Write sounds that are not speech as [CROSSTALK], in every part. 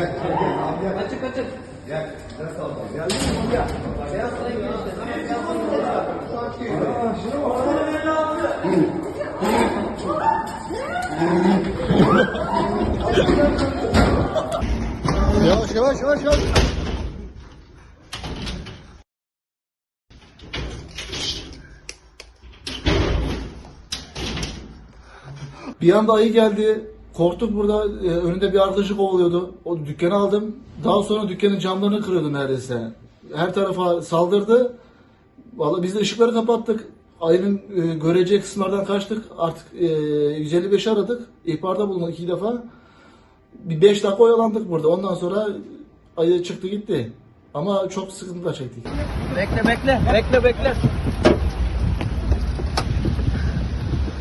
gel. Abi gel. Açık açık. Gel. Aldın? Geldin mi buraya? Beyaz sarayı geçti. Beyaz sarayı geçti. Aa, şuna bak. Yavaş yavaş yavaş yavaş. Bir anda ayı geldi. Korktuk burada. Ee, önünde bir arkadaşı kovalıyordu. O dükkanı aldım. Daha sonra dükkanın camlarını kırıyordu neredeyse. Her tarafa saldırdı. Vallahi biz de ışıkları kapattık. Ayının e, göreceği kısımlardan kaçtık. Artık e, 155 aradık. İhbarda bulunduk iki defa. Bir 5 dakika oyalandık burada. Ondan sonra ayı çıktı gitti. Ama çok sıkıntılar çektik. Bekle bekle. Bekle bekle.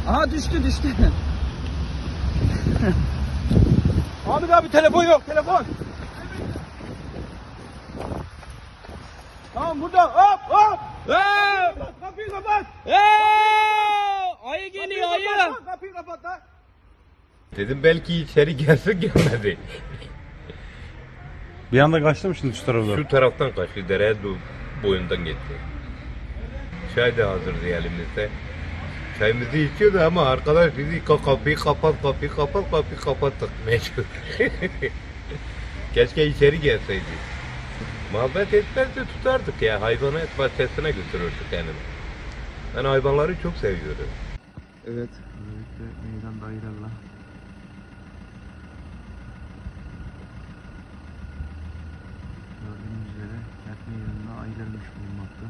Aha düştü düştü. Ahmet [LAUGHS] abi telefon yok telefon. Tamam burada hop hop. Ee, Kapıyı kapat. ee, ayı geliyor Kapıyı ayı. kapat Kapıyı kapat lan. Dedim belki içeri gelsin gelmedi. Bir anda kaçtı mı şimdi şu tarafa? Şu taraftan kaçtı, dereye boyundan gitti. Çay da hazırdı elimizde. Çayımızı içiyordu ama arkadaş bizi "Ka- kapıyı kapat, kapıyı kapat, kapıyı kapattık mecbur. [LAUGHS] Keşke içeri gelseydi. Muhabbet etmezdi tutardık ya. Hayvanat bahçesine götürürdük yani. Ben hayvanları çok seviyorum. Evet. Böylelikle meydan ayılarla. Gördüğünüz üzere kent meydanında ayılarmış bulunmakta.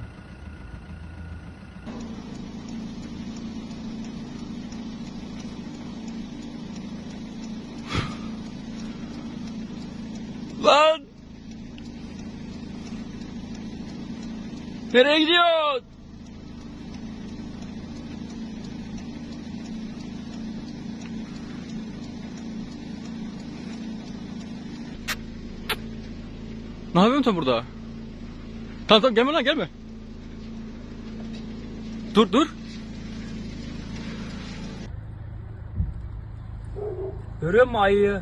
Lan! Nereye gidiyorsun? Ne yapıyorsun sen burada? Tamam tamam gelme lan gelme. Dur dur. Görüyor musun ayıyı?